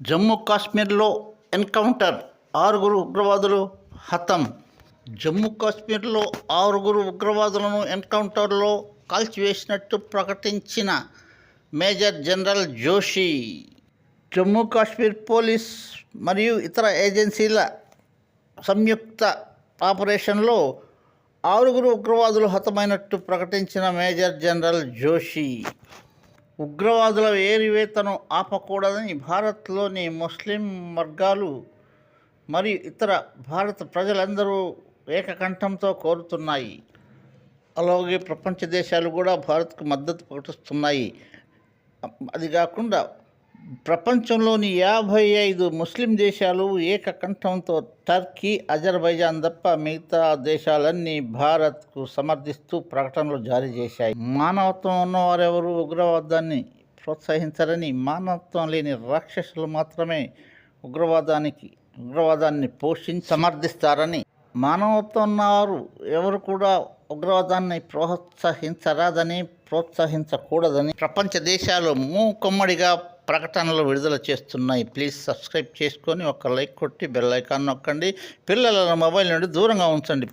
జమ్మూ కాశ్మీర్లో ఎన్కౌంటర్ ఆరుగురు ఉగ్రవాదులు హతం. జమ్మూ కాశ్మీర్లో ఆరుగురు ఉగ్రవాదులను ఎన్కౌంటర్లో కాల్చివేసినట్టు ప్రకటించిన major general Joshi. Jammu Kashmir police మరియు ఇతర ఏజెన్సీల సంయుక్త ఆపరేషన్లో ఆరుగురు ఉగ్రవాదులు హతమైనట్టు ప్రకటించిన మేజర్ జనరల్ జోషి. ఉగ్రవాదుల ఏరివేతను ఆపకూడదని భారత్లోని ముస్లిం వర్గాలు మరియు ఇతర భారత ప్రజలందరూ ఏకకంఠంతో కోరుతున్నాయి. అలాగే ప్రపంచ దేశాలు కూడా భారత్కు మద్దతు ప్రకటిస్తున్నాయి. అది కాకుండా ప్రపంచంలోని యాభై ఐదు ముస్లిం దేశాలు ఏకకంఠంతో టర్కీ అజర్బైజాన్ తప్ప మిగతా దేశాలన్నీ భారత్కు సమర్థిస్తూ ప్రకటనలు జారీ చేశాయి. మానవత్వం ఉన్నవారెవరు ఉగ్రవాదాన్ని ప్రోత్సహించరని మానవత్వం లేని రాక్షసులు మాత్రమే ఉగ్రవాదానికి ఉగ్రవాదాన్ని పోషించి సమర్థిస్తారని. మానవత్వం ఉన్నవారు ఎవరు కూడా ఉగ్రవాదాన్ని ప్రోత్సహించరాదని ప్రోత్సహించకూడదని ప్రపంచ దేశాలు మూకుమ్మడిగా ప్రకటనలు విడుదల చేస్తున్నాయి. ప్లీజ్ సబ్స్క్రైబ్ చేసుకొని ఒక లైక్ కొట్టి బెల్ ఐకాన్ నొక్కండి. పిల్లల మొబైల్ నుండి దూరంగా ఉంచండి.